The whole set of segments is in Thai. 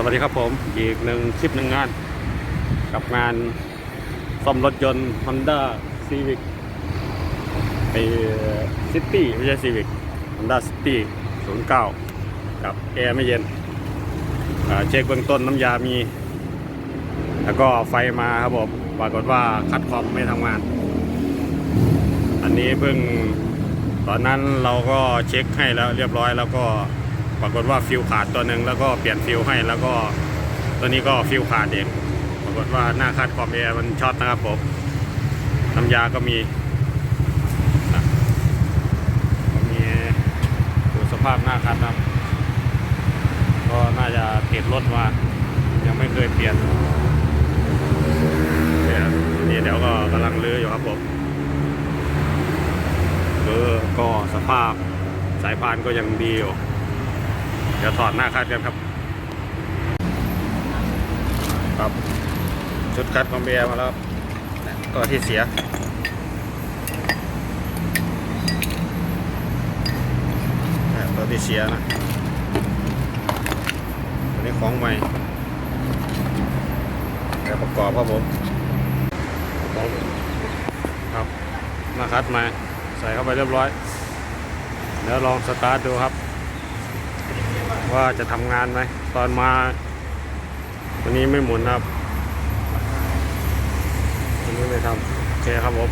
สวัสดีครับผมอีกหนึ่งคลิปหนึ่งงาน กับงานซ่อมรถยนต์ Honda Civic ไอซิตี้ไม่ใช่ Civic Honda City 09 กับแอร์ไม่เย็น เช็คเบื้องต้นน้ำยามี แล้วก็ไฟมาครับผมปรากฏว่าคัดคอมไม่ทำงาน อันนี้เพิ่งตอนนั้นเราก็เช็คให้แล้วเรียบร้อยแล้วก็ ปรากฏว่าฟิวขาดตัวหนึ่งแล้วก็เปลี่ยนฟิวให้แล้วก็ตัวนี้ก็ฟิวขาดเองปรากฏว่าหน้าคาดคอมแอร์มันช็อตนะครับผมน้ำยาก็มีก็มีดูสภาพหน้าคัดนะก็น่าจะติดรถมายังไม่เคยเปลี่ยนนี่ยนี่เดี๋ยวก็กำลังลื้ออยู่ครับผมเออก็สภาพสายพานก็ยังดีอยู่ เดี๋ยวถอดหน้าคัดกันครับ ครับชุดคัดคอมเบียมาแล้วครับตัวที่เสียเนี่ยตัวที่เสียนะตัวนี้ของใหม่เดี๋ยวประกอบครับผมครับหน้าคัดมาใส่เข้าไปเรียบร้อย เดี๋ยวลองสตาร์ทดูครับ ว่าจะทำงานไหมตอนมา วันนี้ไม่หมุนครับ วันนี้ไม่ทำโอเคครับผม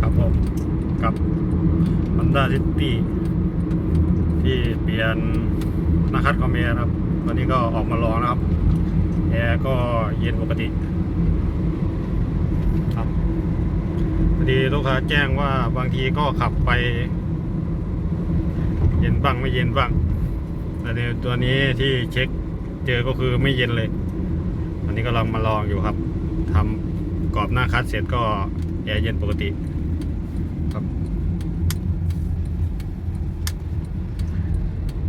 ครับผมกับ Honda City ที่เปลี่ยนหนาคัดคอมเมร์ครับ วันนี้ก็ออกมาลองนะครับแอร์ก็เย็นปกติครับพอดีลูกค้าแจ้งว่าบางทีก็ขับไป เย็นบ้างไม่เย็นบ้าง แต่ในตัวนี้ที่เช็คเจอก็คือไม่เย็นเลย อันนี้ก็ลองมาลองอยู่ครับทำกรอบหน้าคัดเสร็จก็แอร์เย็นปกติครับ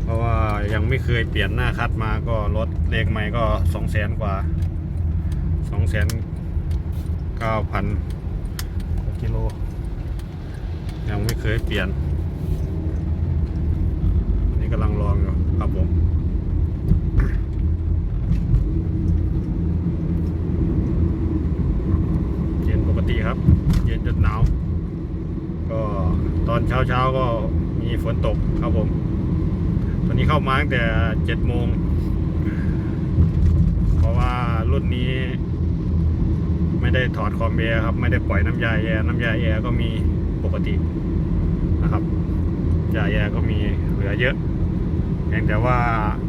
เพราะว่ายังไม่เคยเปลี่ยนหน้าคัดมาก็รถเลขใหม่ก็สองแสนกว่าสองแสนเก้าพันกิโล ยังไม่เคยเปลี่ยน นี่กำลังลองอยู่ ครับผมเย็นปกติครับ เย็นจนหนาว ก็ตอนเช้าเช้าก็มีฝนตกครับผม ตอนนี้เข้ามาตั้งแต่เจ็ดโมง เพราะว่ารุ่นนี้ ไม่ได้ถอดคอมเบียร์ครับ ไม่ได้ปล่อยน้ำยาแอร์น้ำยาแอร์ก็มีปกตินะครับยาแยก็มีเหลือเยอะ พียงแต่ว่า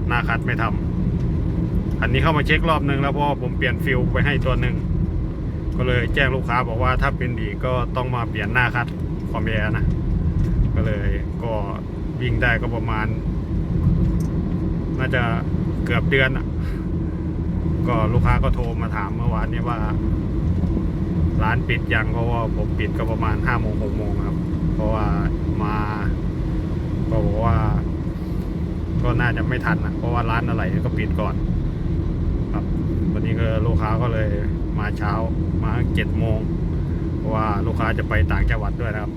หน้าคัดไม่ทำอันนี้เข้ามาเช็ครอบนึงแล้วเพราะผมเปลี่ยนฟิลไปให้ตัวหนึ่งก็เลยแจ้งลูกค้าบอกว่าถ้าเป็นดีก็ต้องมาเปลี่ยนหน้าคัดคอมเบียร์นะ ก็เลยก็วิ่งได้ก็ประมาณ น่าจะเกือบเดือนอะ ก็ลูกค้าก็โทรมาถามเมื่อวานนี้ว่า ร้านปิดยังเพราะว่าผมปิดก็ประมาณห้าโมงหกโมงครับ เพราะว่ามาก็บอกว่า ก็น่าจะไม่ทันนะเพราะว่าร้านอะไรก็ปิดก่อน ครับ วันนี้ก็ลูกค้าก็เลยมาเช้ามาเจ็ดโมงเพราะว่าลูกค้าจะไปต่างจังหวัดด้วยนะครับ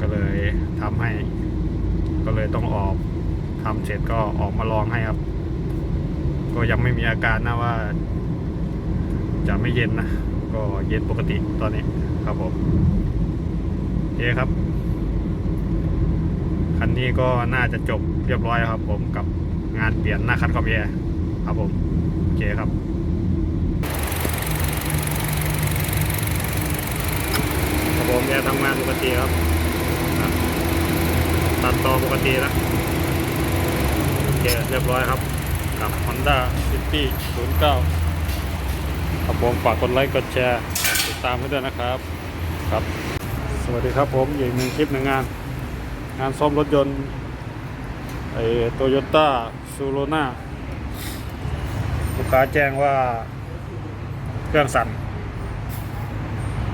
ก็เลยทำให้ ก็เลยต้องออกทำเสร็จก็ออกมาลองให้ครับ ก็ยังไม่มีอาการนะว่า จะไม่เย็นนะก็เย็นปกติตอนนี้ครับผมโอเคครับ คันนี้ก็น่าจะจบเรียบร้อยครับ ผมกับงานเปลี่ยนหน้าคัดคอมเบียร์ครับผมโอเคครับครับผมแอร์ทำงานปกติครับ ตัดต่อปกติแล้วโอเคเรียบร้อยครับกับ Honda City 09ครับผมฝากกดไลค์กดแชร์ติดตามให้ด้วยนะครับครับ สวัสดีครับผมอีกหนึ่งคลิปหนึ่งงาน งานซ่อมรถยนต์ไอ้โตโยต้าซูโรนาลูกค้าแจ้งว่าเครื่องสั่น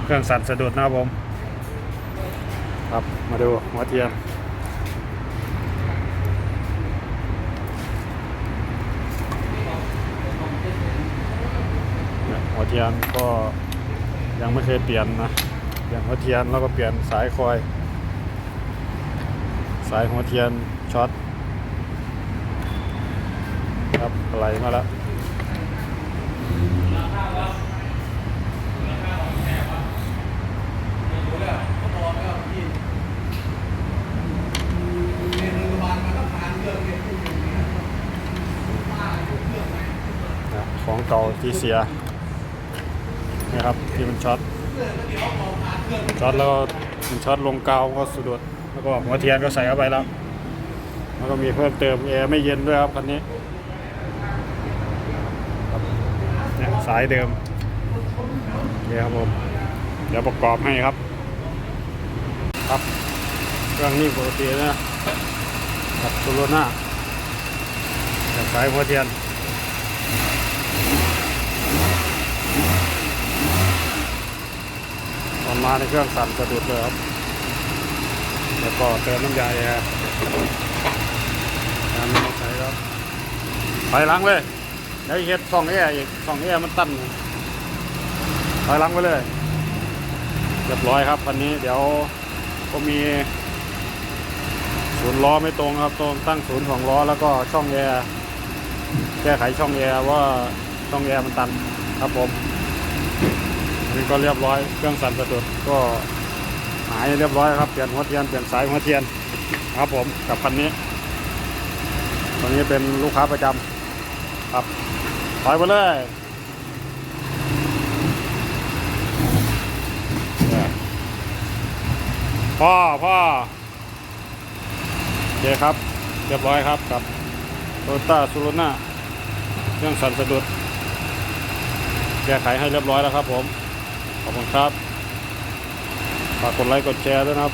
เครื่องสั่นสะดุดนะครับผม ครับมาดูหัวเทียนหัวเทียนก็ยังไม่เคยเปลี่ยนนะเปลี่ยนหัวเทียนแล้วก็เปลี่ยนสายคอย สายหัวเทียนช็อตครับไหลมาแล้วนะของเก่าที่เสียนี่ครับที่มันช็อตช็อตแล้วก็มันช็อตลงกาวก็สะดุดแล้ว ก็หัวเทียนก็ใส่เข้าไปแล้ว แล้วก็มีเพิ่มเติมแอร์ไม่เย็นด้วยครับคันนี้เนี่ยสายเดิมนี่ครับผมเดี๋ยวประกอบให้ครับ ครับเครื่องนี้ปกตินะกับโซโลน่าจากสายหัวเทียนตอนมาในเครื่องสั่นสะดุดเลยครับ แล้วก็เติมน้ำยาแอร์งานนี้ไม่ใช้แล้วถอยหลังเลยเดี๋ยวเฮ็ดช่องแอร์อีกช่องแอร์มันตันถอยหลังไปเลยเรียบร้อยครับวันนี้เดี๋ยวก็มีศูนย์ล้อไม่ตรงครับตรงตั้งศูนย์ของล้อแล้วก็ช่องแอร์แก้ไขช่องแอร์ว่าช่องแอร์มันตันครับผมนนี้ก็เรียบร้อยเครื่องสั่นสะดุดก็ายเรียบร้อยครับเปลี่ยนหัวเทียนเปลี่ยนสายหัวเทียนครับผมกับคันนี้ตัวนี้เป็นลูกค้าประจำครับถอยไปเลยพ่อพ่อโอเคครับ เรียบร้อยครับกับโตต้าซูรุน่าเครื่องสั่นสะดุดแก้ไขให้เรียบร้อยแล้วครับผม ขอบคุณครับากกดไลค์กดแชร์ด้วยนะครับ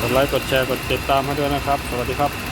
กดไลค์กดแชร์กดติดตามให้ด้วยนะครับ สวัสดีครับ